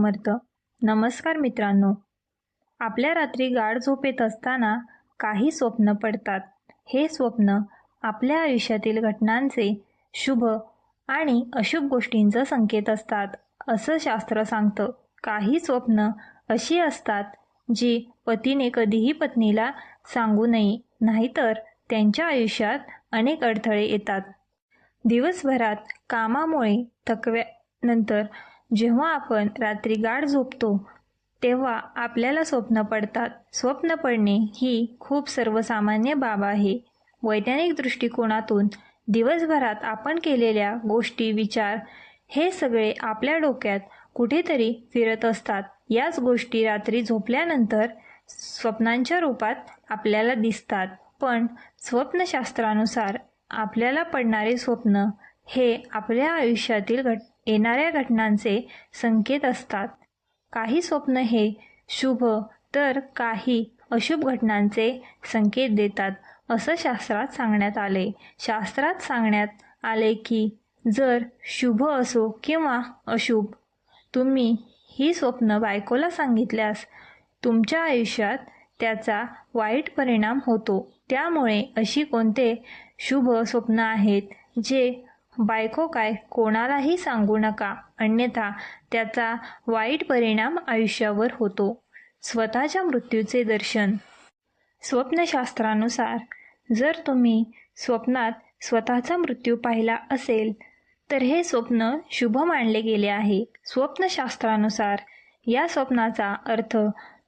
समर्थ. नमस्कार मित्रांनो. आपल्या रात्री गाढ झोपेत असताना काही स्वप्न पडतात. हे स्वप्न आपल्या आयुष्यातील घटनांचे शुभ आणि अशुभ गोष्टींचा संकेत असतात असं शास्त्र सांगतं. काही स्वप्न अशी असतात जी पतीने कधीही पत्नीला सांगू नये नाहीतर त्यांच्या आयुष्यात अनेक अडथळे येतात. दिवसभरात कामामुळे थकव्यानंतर जेव्हा आपण रात्री गाढ झोपतो तेव्हा आपल्याला स्वप्न पडतात. स्वप्न पडणे ही खूप सर्वसामान्य बाब आहे. वैज्ञानिक दृष्टिकोनातून दिवसभरात आपण केलेल्या गोष्टी विचार हे सगळे आपल्या डोक्यात कुठेतरी फिरत असतात. याच गोष्टी रात्री झोपल्यानंतर स्वप्नांच्या रूपात आपल्याला दिसतात. पण स्वप्नशास्त्रानुसार आपल्याला पडणारे स्वप्न हे आपल्या आयुष्यातील घट येणाऱ्या घटनांचे संकेत असतात. काही स्वप्न हे शुभ तर काही अशुभ घटनांचे संकेत देतात असं शास्त्रात सांगण्यात आले. शास्त्रात सांगण्यात आले की जर शुभ असो किंवा अशुभ तुम्ही ही स्वप्न बायकोला सांगितल्यास तुमच्या आयुष्यात त्याचा वाईट परिणाम होतो. त्यामुळे अशी कोणते शुभ स्वप्न आहेत जे बायको काय कोणालाही सांगू नका. अन्यथा त्याचा वाईट परिणाम आयुष्यावर होतो. स्वतःच्या मृत्यूचे दर्शन. स्वप्नशास्त्रानुसार जर तुम्ही स्वप्नात स्वतःचा मृत्यू पाहिला असेल तर हे स्वप्न शुभ मानले गेले आहे. स्वप्नशास्त्रानुसार या स्वप्नाचा अर्थ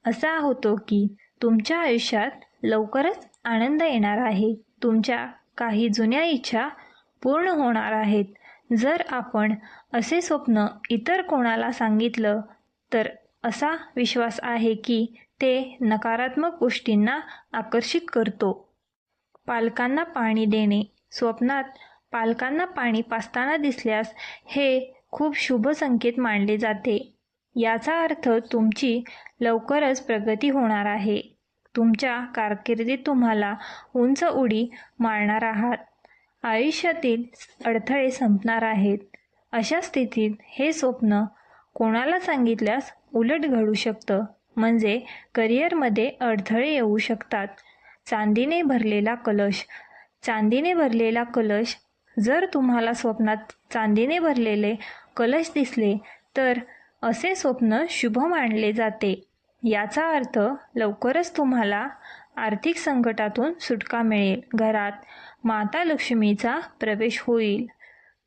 असा होतो की तुमच्या आयुष्यात लवकरच आनंद येणार आहे. तुमच्या काही जुन्या इच्छा पूर्ण होणार आहेत. जर आपण असे स्वप्न इतर कोणाला सांगितलं तर असा विश्वास आहे की ते नकारात्मक गोष्टींना आकर्षित करतो. पालकांना पाणी देणे. स्वप्नात पालकांना पाणी पाजताना दिसल्यास हे खूप शुभ संकेत मानले जाते. याचा अर्थ तुमची लवकरच प्रगती होणार आहे. तुमच्या कारकिर्दीत तुम्हाला उंच उडी मारणार आहात. आयुष्यातील अडथळे संपणार आहेत. अशा स्थितीत हे स्वप्न कोणाला सांगितल्यास उलट घडू शकतं. म्हणजे करिअरमध्ये अडथळे येऊ शकतात. चांदीने भरलेला कलश. चांदीने भरलेला कलश. जर तुम्हाला स्वप्नात चांदीने भरलेले कलश दिसले तर असे स्वप्न शुभ मानले जाते. याचा अर्थ लवकरच तुम्हाला आर्थिक संकटातून सुटका मिळेल. घरात माता लक्ष्मीचा प्रवेश होईल.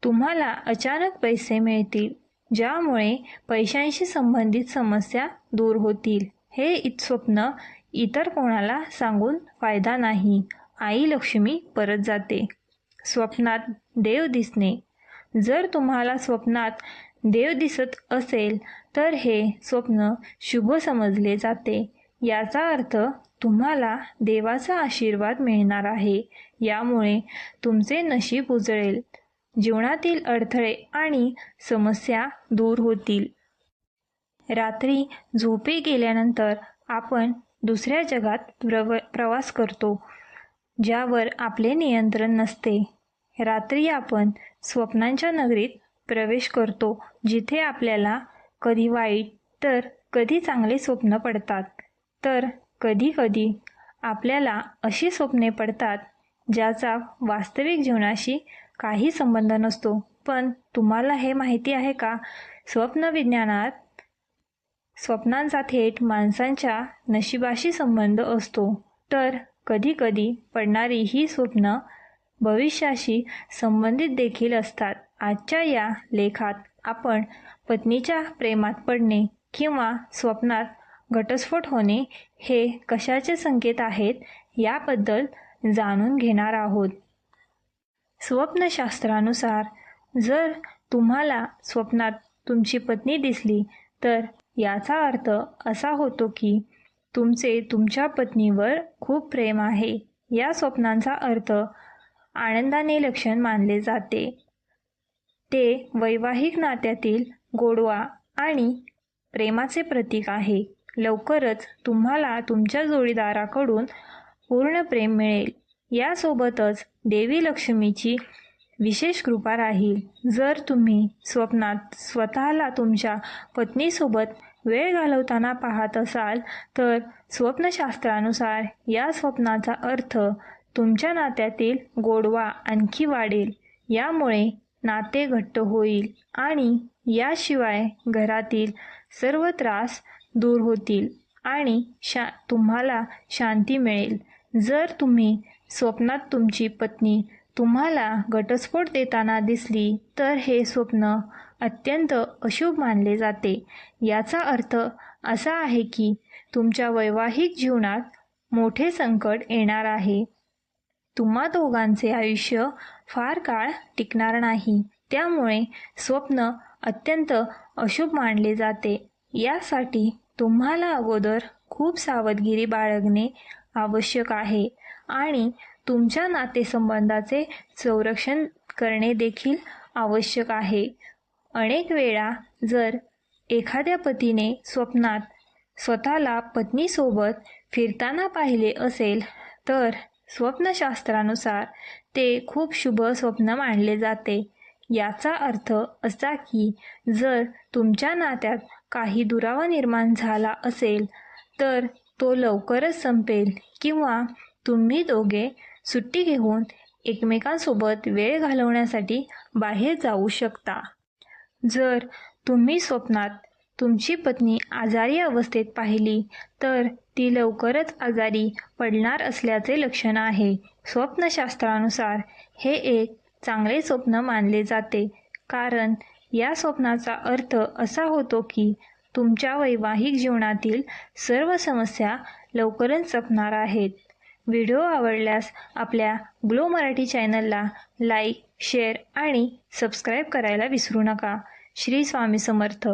तुम्हाला अचानक पैसे मिळतील ज्यामुळे पैशांशी संबंधित समस्या दूर होतील. हे स्वप्न इतर कोणाला सांगून फायदा नाही. आई लक्ष्मी परत जाते. स्वप्नात देव दिसणे. जर तुम्हाला स्वप्नात देव दिसत असेल तर हे स्वप्न शुभ समजले जाते. याचा अर्थ तुम्हाला देवाचा आशीर्वाद मिळणार आहे. यामुळे तुमचे नशीब उजळेल. जीवनातील अडथळे आणि समस्या दूर होतील. रात्री झोपे गेल्यानंतर आपण दुसऱ्या जगात प्रव प्रवास करतो ज्यावर आपले नियंत्रण नसते. रात्री आपण स्वप्नांच्या नगरीत प्रवेश करतो जिथे आपल्याला कधी वाईट तर कधी चांगले स्वप्न पडतात. तर कधीकधी आपल्याला अशी स्वप्ने पडतात ज्याचा वास्तविक जीवनाशी काही संबंध नसतो. पण तुम्हाला हे माहिती आहे का? स्वप्नविज्ञानात स्वप्नांचा थेट माणसांच्या नशिबाशी संबंध असतो. तर कधीकधी पडणारी ही स्वप्न भविष्याशी संबंधित देखील असतात. आजच्या या लेखात आपण पत्नीच्या प्रेमात पडणे किंवा स्वप्नात घटस्फोट होणे हे कशाचे संकेत आहेत याबद्दल जाणून घेणार आहोत. स्वप्नशास्त्रानुसार जर तुम्हाला स्वप्नात तुमची पत्नी दिसली तर याचा अर्थ असा होतो की तुमचे तुमच्या पत्नीवर खूप प्रेम आहे. या स्वप्नांचा अर्थ आनंदाने लक्षण मानले जाते. ते वैवाहिक नात्यातील गोडवा आणि प्रेमाचे प्रतीक आहे. लवकरच तुम्हाला तुमच्या जोडीदाराकडून पूर्ण प्रेम मिळेल. यासोबतच देवी लक्ष्मीची विशेष कृपा राहील. जर तुम्ही स्वप्नात स्वतःला तुमच्या पत्नीसोबत वेळ घालवताना पाहत असाल तर स्वप्नशास्त्रानुसार या स्वप्नाचा अर्थ तुमच्या नात्यातील गोडवा आणखी वाढेल. यामुळे नाते घट्ट होईल आणि याशिवाय घरातील सर्व त्रास दूर होतील आणि शा तुम्हाला शांती मिळेल. जर तुम्ही स्वप्नात तुमची पत्नी तुम्हाला घटस्फोट देताना दिसली तर हे स्वप्न अत्यंत अशुभ मानले जाते. याचा अर्थ असा आहे की तुमच्या वैवाहिक जीवनात मोठे संकट येणार आहे. तुम्हा दोघांचे आयुष्य फार काळ टिकणार नाही. त्यामुळे स्वप्न अत्यंत अशुभ मानले जाते. यासाठी तुम्हाला अगोदर खूप सावधगिरी बाळगणे आवश्यक आहे आणि तुमच्या नातेसंबंधाचे संरक्षण करणे देखील आवश्यक आहे. अनेक वेळा जर एखाद्या पतीने स्वप्नात स्वतःला पत्नीसोबत फिरताना पाहिले असेल तर स्वप्नशास्त्रानुसार ते खूप शुभ स्वप्न मानले जाते. याचा अर्थ असा की जर तुमच्या नात्यात काही दुरावा निर्माण झाला असेल तर तो लवकरच संपेल किंवा तुम्ही दोघे सुट्टी घेऊन एकमेकांसोबत वेळ घालवण्यासाठी बाहेर जाऊ शकता. जर तुम्ही स्वप्नात तुमची पत्नी आजारी अवस्थेत पाहिली तर ती लवकरच आजारी पडणार असल्याचे लक्षण आहे. स्वप्नशास्त्रानुसार हे एक चांगले स्वप्न मानले जाते कारण या स्वप्नाचा अर्थ असा होतो की तुमच्या वैवाहिक जीवनातील सर्व समस्या लवकरच संपणार आहेत. व्हिडिओ आवडल्यास आपल्या ग्लो मराठी चॅनलला लाईक शेअर आणि सबस्क्राईब करायला विसरू नका. श्री स्वामी समर्थ.